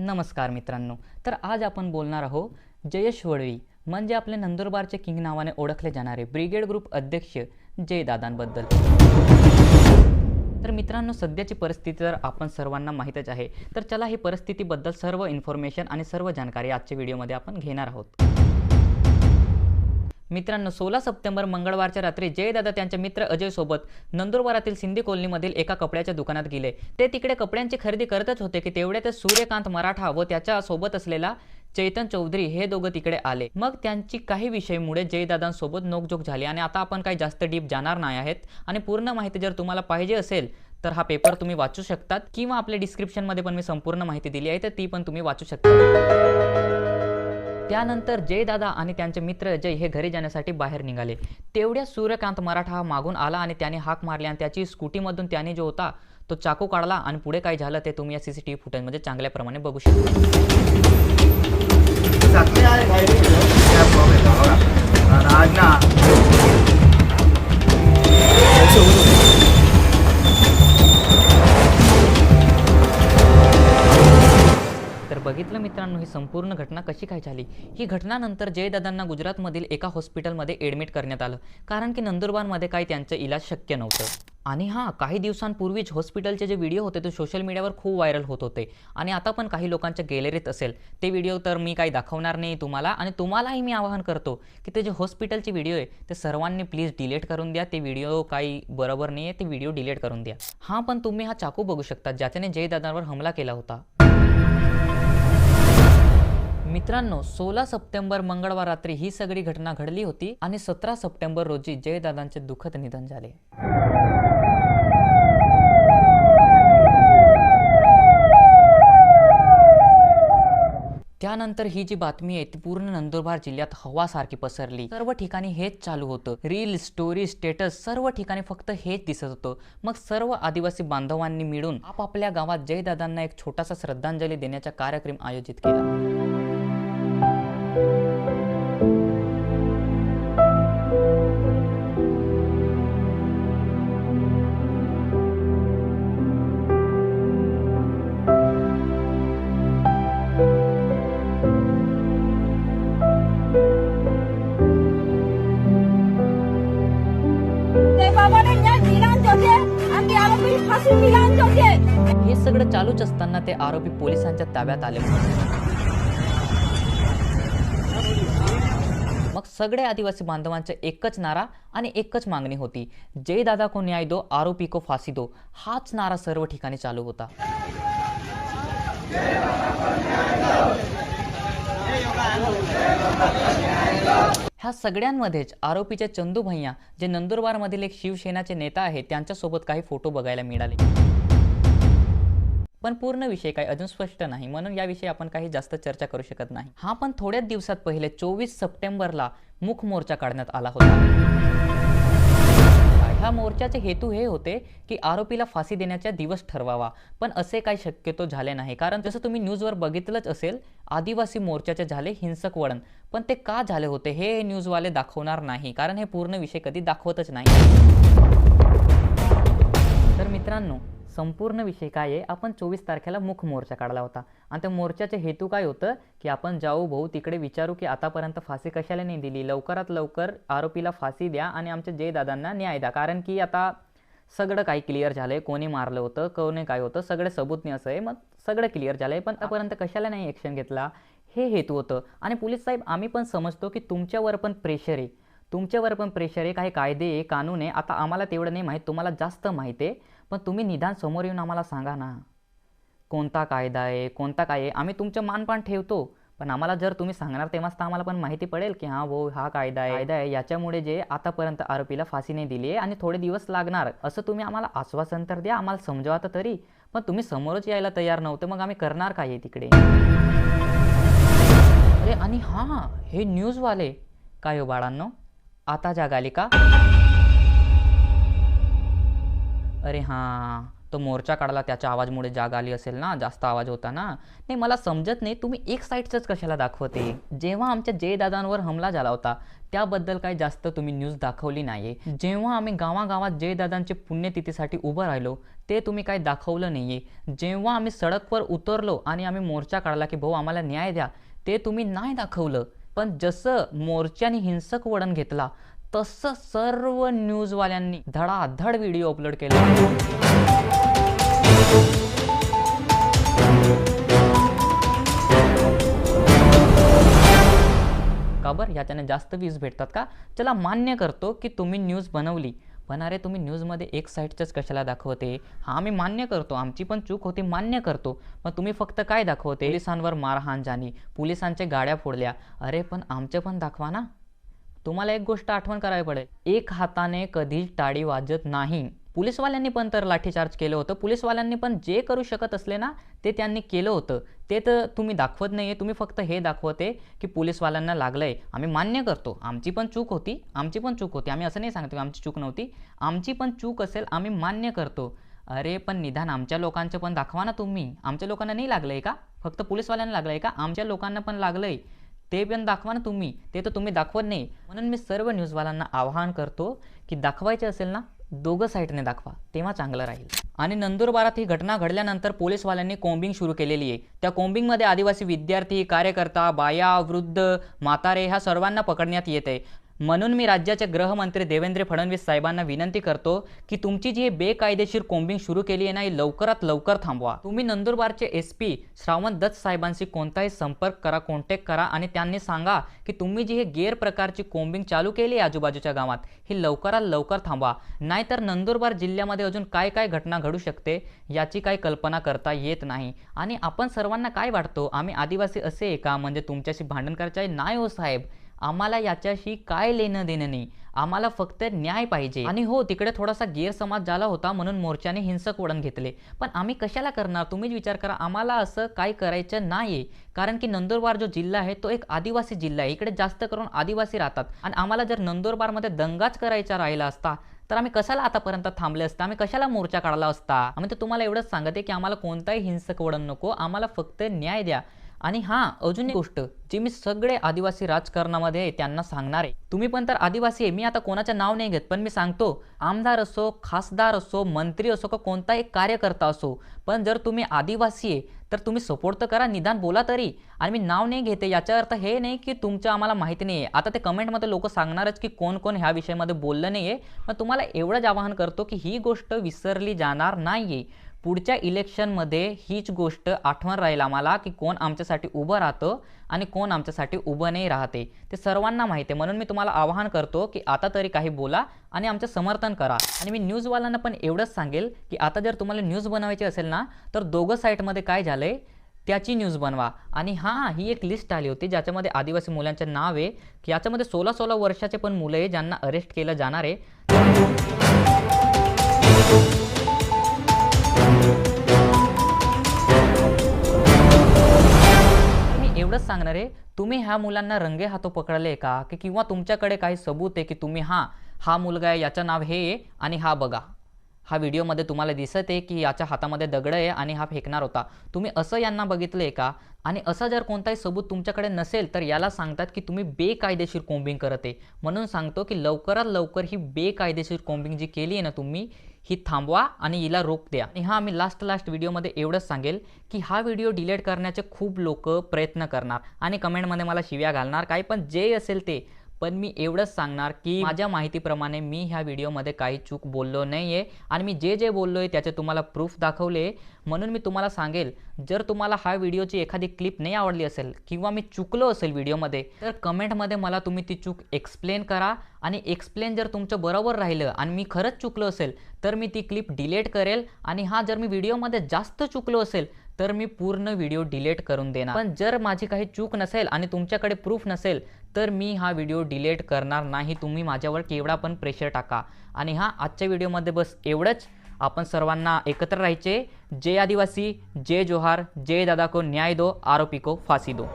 नमस्कार मित्रांनो. तर आज आपण बोलणार आहोत जयेश वडवी म्हणजे आपले नंदुरबारचे किंग नावाने ओळखले जाणारे ब्रिगेड ग्रुप अध्यक्ष जयदादांबद्दल. तर मित्रांनो सध्याची परिस्थिती तर आपण सर्वांना माहीतच आहे. तर चला ही परिस्थितीबद्दल सर्व इन्फॉर्मेशन आणि सर्व जानकारी आजच्या व्हिडिओमध्ये आपण घेणार आहोत. मित्रांनो सोळा सप्टेंबर मंगळवारच्या रात्री जयदादा त्यांच्या मित्र अजय सोबत नंदुरबारातील सिंधी कॉलनीमधील एका कपड्याच्या दुकानात गेले. ते तिकडे कपड्यांची खरेदी करतच होते की तेवढ्यातच सूर्यकांत मराठा व त्याच्या सोबत असलेला चैतन चौधरी हे दोघं तिकडे आले. मग त्यांची काही विषयमुळे जयदादांसोबत नोकझोक झाली आणि आता आपण काही जास्त डीप जाणार नाही आहेत. आणि पूर्ण माहिती जर तुम्हाला पाहिजे असेल तर हा पेपर तुम्ही वाचू शकतात किंवा आपल्या डिस्क्रिप्शनमध्ये पण मी संपूर्ण माहिती दिली आहे तर ती पण तुम्ही वाचू शकता. त्यानंतर जयदादा आणि त्यांचे मित्र अजय हे घरी जाण्यासाठी बाहेर निघाले. तेवढ्या सूर्यकांत मराठा हा मागून आला आणि त्याने हाक मारली आणि त्याची स्कूटीमधून त्याने जो होता तो चाकू काढला आणि पुढे काय झालं ते तुम्ही या सीसीटीव्ही फुटेजमध्ये चांगल्याप्रमाणे बघू शकता. सातवी आहे बघितलं मित्रांनो ही संपूर्ण घटना कशी काय झाली? ही घटनानंतर जयदादांना गुजरातमधील एका हॉस्पिटलमध्ये ॲडमिट करण्यात आलं. कारण की नंदुरबारमध्ये काही त्यांचं इलाज शक्य नव्हतं. आणि हां काही दिवसांपूर्वीच हॉस्पिटलचे जे व्हिडिओ होते ते सोशल मीडियावर खूप व्हायरल होत होते. आणि आता पण काही लोकांच्या गॅलरीत असेल ते व्हिडिओ तर मी काही दाखवणार नाही तुम्हाला आणि तुम्हालाही मी आवाहन करतो की ते जे हॉस्पिटलचे व्हिडिओ आहे ते सर्वांनी प्लीज डिलीट करून द्या. ते व्हिडिओ काही बरोबर नाही आहे ते व्हिडिओ डिलीट करून द्या. हां पण तुम्ही हा चाकू बघू शकता ज्याच्याने जयदादांवर हमला केला होता. मित्रांनो सोळा सप्टेंबर मंगळवार रात्री ही सगळी घटना घडली होती आणि सतरा सप्टेंबर रोजी जयदादांचे दुःखद निधन झाले. त्यानंतर ही जी बातमी आहे ती पूर्ण नंदुरबार जिल्ह्यात हवासारखी पसरली. सर्व ठिकाणी हेच चालू होतं. रील स्टोरी स्टेटस सर्व ठिकाणी फक्त हेच दिसत होतं. मग सर्व आदिवासी बांधवांनी मिळून आपापल्या गावात जयदादांना एक छोटासा श्रद्धांजली देण्याचा कार्यक्रम आयोजित केला. हे सगळं चालूच असताना ते आरोपी पोलिसांच्या ताब्यात आले मग सगळे आदिवासी बांधवांचे एकच नारा आणि एकच मागणी होती. जय दादा को न्याय दो आरोपी को फाशी दो. हाच नारा सर्व ठिकाणी चालू होता. ह्या सगळ्यांमध्येच आरोपीचे चंदू भैया जे नंदुरबारमधील एक शिवसेनाचे नेता आहेत त्यांच्यासोबत काही फोटो बघायला मिळाले. पण पूर्ण विषय काही अजून स्पष्ट नाही म्हणून याविषयी आपण काही जास्त चर्चा करू शकत नाही. हा पण थोड्याच दिवसात पहिले चोवीस सप्टेंबरला मुख मोर्चा काढण्यात आला होता. ह्या मोर्चाचे हेतू हे होते की आरोपीला फाशी देण्याचा दिवस ठरवावा. पण असे काही शक्यतो झाले नाही. कारण जसं तुम्ही न्यूजवर बघितलंच असेल आदिवासी मोर्चाचे झाले हिंसक वळण. पण ते का झाले होते हे न्यूजवाले दाखवणार नाही. कारण हे पूर्ण विषय कधी दाखवतच नाही. मित्रांनो संपूर्ण विषय काय आहे? आपण चोवीस तारखेला मुख मोर्चा काढला होता. आणि त्या मोर्चाचे हेतू काय होतं? की आपण जाऊ भाऊ तिकडे विचारू की आतापर्यंत फाशी कशाला नाही दिली? लवकरात लवकर आरोपीला फाशी द्या आणि आमच्या जयदादांना न्याय द्या. कारण की आता सगळं काही क्लिअर झालं आहे कोणी मारलं होतं कोणी काय होतं? सगळे सबूतने असं आहे. मग सगळं क्लिअर झालं आहे पण आतापर्यंत कशाला नाही ॲक्शन घेतला? हे हेतू होतं. आणि पोलीस साहेब आम्ही पण समजतो की तुमच्यावर पण प्रेशर आहे. तुमच्यावर पण प्रेशर आहे. काही कायदे आहे कानून आहे. आता आम्हाला तेवढं नाही माहीत. तुम्हाला जास्त माहीत आहे. पण तुम्ही निदान समोर येऊन आम्हाला सांगा ना. कोणता कायदा आहे कोणता काय आहे? आम्ही तुमचं मानपान ठेवतो. पण आम्हाला जर तुम्ही सांगणार तेव्हाच तर आम्हाला पण माहिती पडेल की हां भाऊ हा कायदा आहे. कायदा आहे. याच्यामुळे जे आतापर्यंत आरोपीला फाशी नाही दिली आहे आणि थोडे दिवस लागणार. असं तुम्ही आम्हाला आश्वासन तर द्या आम्हाला समजवा तर तरी. पण तुम्ही समोरच यायला तयार नव्हते मग आम्ही करणार काय आहे तिकडे? अरे आणि हां हे न्यूजवाले. काय हो बाळांनो? आता जाग आली का? अरे हां तो मोर्चा काढला त्याच्या आवाजमुळे जाग आली असेल ना जास्त आवाज होता ना. नाही मला समजत नाही तुम्ही एक साईडचंच कशाला दाखवते? जेव्हा आमच्या जय दादांवर हमला झाला होता त्याबद्दल काही जास्त तुम्ही न्यूज दाखवली नाही जेव्हा आम्ही गावागावात जय दादांचे पुण्यतिथीसाठी उभं राहिलो ते तुम्ही काही दाखवलं नाही आहे जेव्हा आम्ही सडकवर उतरलो आणि आम्ही मोर्चा काढला की भाऊ आम्हाला न्याय द्या ते तुम्ही नाही दाखवलं. पण जसं मोर्चाने हिंसक वळण घेतला तसं सर्व न्यूजवाल्यांनी धडाधड व्हिडिओ अपलोड केला. का बरं? याच्याने जास्त व्ह्यूज भेटतात का? चला मान्य करतो की तुम्ही न्यूज बनवली. पण अरे तुम्ही न्यूजमध्ये एक साईडच्याच कशाला दाखवते? हा मी मान्य करतो. आमची पण चूक होती मान्य करतो. पण तुम्ही फक्त काय दाखवते? पोलिसांवर मारहाण झाली. पोलिसांच्या गाड्या फोडल्या. अरे पण आमचे पण दाखवा ना. तुम्हाला एक गोष्ट आठवण करावी पडेल. एक हाताने कधीच टाळी वाजत नाही. पोलिसवाल्यांनी पण तर लाठीचार्ज केलं होतं. पोलिसवाल्यांनी पण जे करू शकत असले ना ते त्यांनी केलं होतं. ते तर तुम्ही दाखवत नाही आहे तुम्ही फक्त हे दाखवते की पोलिसवाल्यांना लागलं आहे आम्ही मान्य करतो. आमची पण चूक होती. आमची पण चूक होती. आम्ही असं नाही सांगतो की आमची चूक नव्हती. आमची पण चूक असेल आम्ही मान्य करतो. अरे पण निदान आमच्या लोकांचं पण दाखवा ना तुम्ही. आमच्या लोकांना नाही लागलं आहे का? फक्त पोलिसवाल्यांना लागलं आहे का? आमच्या लोकांना पण लागलं आहे ते पण दाखवा ना तुम्ही. ते तर तुम्ही दाखवत नाही. म्हणून मी सर्व न्यूजवाल्यांना आवाहन करतो की दाखवायचे असेल ना दोघं साईडने दाखवा. तेव्हा चांगलं राहील. आणि नंदुरबारात ही घटना घडल्यानंतर पोलीसवाल्यांनी कोम्बिंग सुरू केलेली आहे. त्या कोम्बिंगमध्ये आदिवासी विद्यार्थी कार्यकर्ता बाया वृद्ध म्हातारे ह्या सर्वांना पकडण्यात येत आहे. म्हणून मी राज्याचे गृहमंत्री देवेंद्र फडणवीस साहेबांना विनंती करतो की तुमची जी हे बेकायदेशीर कोंबिंग सुरू केली आहे ना ही लवकरात लवकर थांबवा. तुम्ही नंदुरबारचे एस पी श्रावण दत्त साहेबांशी कोणताही संपर्क करा कॉन्टॅक्ट करा आणि त्यांनी सांगा की तुम्ही जी हे गैर प्रकारची कोंबिंग चालू केली आहे आजूबाजूच्या गावात ही लवकरात लवकर थांबवा. नाहीतर नंदुरबार जिल्ह्यामध्ये अजून काय काय घटना घडू शकते याची काही कल्पना करता येत नाही. आणि आपण सर्वांना काय वाटतो? आम्ही आदिवासी असे आहे का? म्हणजे तुमच्याशी भांडण करायचे आहे? नाही हो साहेब. आम्हाला याच्याशी काय लेणं देणं नाही. आम्हाला फक्त न्याय पाहिजे. आणि हो तिकडे थोडासा गैरसमाज झाला होता म्हणून मोर्चाने हिंसक वळण घेतले. पण आम्ही कशाला करणार? तुम्हीच विचार करा. आम्हाला असं काय करायचं नाही कारण की नंदुरबार जो जिल्हा आहे तो एक आदिवासी जिल्हा आहे. इकडे जास्त करून आदिवासी राहतात. आणि आम्हाला जर नंदुरबारमध्ये दंगाच करायचा राहिला असता तर आम्ही कशाला आतापर्यंत थांबले असता? आम्ही कशाला मोर्चा काढला असता? आम्ही तर तुम्हाला एवढंच सांगते की आम्हाला कोणताही हिंसक वळण नको. आम्हाला फक्त न्याय द्या. आणि हां अजून एक गोष्ट जी मी सगळे आदिवासी राजकारणामध्ये त्यांना सांगणार आहे. तुम्ही पण तर आदिवासी आहे. मी आता कोणाचं नाव नाही घेत पण मी सांगतो आमदार असो खासदार असो मंत्री असो का कोणताही कार्यकर्ता असो पण जर तुम्ही आदिवासी आहे तर तुम्ही सपोर्ट तर करा निदान बोला तरी. आणि मी नाव नाही घेते याचा अर्थ हे नाही की तुमचं आम्हाला माहिती नाही आहे आता ते कमेंटमध्ये लोक सांगणारच की कोण कोण ह्या विषयामध्ये बोललं नाही आहे मग तुम्हाला एवढंच आवाहन करतो की ही गोष्ट विसरली जाणार नाही आहे पुढच्या इलेक्शनमध्ये हीच गोष्ट आठवण राहील आम्हाला की कोण आमच्यासाठी उभं राहतं आणि कोण आमच्यासाठी उभं नाही राहते. ते सर्वांना माहिती आहे. म्हणून मी तुम्हाला आवाहन करतो की आता तरी काही बोला आणि आमचं समर्थन करा. आणि मी न्यूजवाल्यांना पण एवढंच सांगेल की आता जर तुम्हाला न्यूज बनवायची असेल ना तर दोघं साईटमध्ये काय झालं आहे त्याची न्यूज बनवा. आणि हां ही एक लिस्ट आली होती ज्याच्यामध्ये आदिवासी मुलांचे नाव आहे की याच्यामध्ये सोळा सोळा वर्षाचे पण मुलं आहे ज्यांना अरेस्ट केलं जाणार आहे. एवढंच सांगणार आहे तुम्ही ह्या मुलांना रंगे हातो पकडले का? की किंवा तुमच्याकडे काही सबूत आहे की तुम्ही हा हा मुलगा आहे याचं नाव हे आहे आणि हा बघा. हा व्हिडिओमध्ये तुम्हाला दिसत आहे की याच्या हातामध्ये दगड आहे आणि हा फेकणार होता. तुम्ही असं यांना बघितलं आहे का? आणि असं जर कोणताही सबूत तुमच्याकडे नसेल तर याला सांगतात की तुम्ही बेकायदेशीर कोम्बिंग करत आहे. म्हणून सांगतो की लवकरात लवकर ही बेकायदेशीर कोम्बिंग जी केली आहे ना तुम्ही ही थांबवा आणि हिला रोख द्या. आणि हा आम्ही लास्ट लास्ट व्हिडिओमध्ये एवढंच सांगेल की हा व्हिडिओ डिलीट करण्याचे खूप लोक प्रयत्न करणार. आणि कमेंटमध्ये मला शिव्या घालणार काही पण जे असेल ते पण मी एवढंच सांगणार की माझ्या माहितीप्रमाणे मी ह्या व्हिडिओमध्ये काही चूक बोललो नाही आहे आणि मी जे जे बोललो आहे त्याचे तुम्हाला प्रूफ दाखवले. म्हणून मी तुम्हाला सांगेल जर तुम्हाला हा व्हिडिओची एखादी क्लिप नाही आवडली असेल किंवा मी चुकलो असेल व्हिडिओमध्ये तर कमेंटमध्ये मला तुम्ही ती चूक एक्सप्लेन करा आणि एक्सप्लेन जर तुमचं बरोबर राहिलं आणि मी खरंच चुकलो असेल तर मी ती क्लिप डिलीट करेल आणि हा जर मी व्हिडिओमध्ये जास्त चुकलो असेल तर मी पूर्ण व्हिडिओ डिलीट करून देणार. पण जर माझी काही चूक नसेल आणि तुमच्याकडे प्रूफ नसेल तर मी हा व्हिडिओ डिलीट करणार नाही. तुम्ही माझ्यावर केवढा पण प्रेशर टाका. आणि हा आजच्या व्हिडिओमध्ये बस एवढंच. आपण सर्वांना एकत्र राहायचे. जय आदिवासी जय जोहार जय दादा को न्याय दो आरोपी को फांसी दो.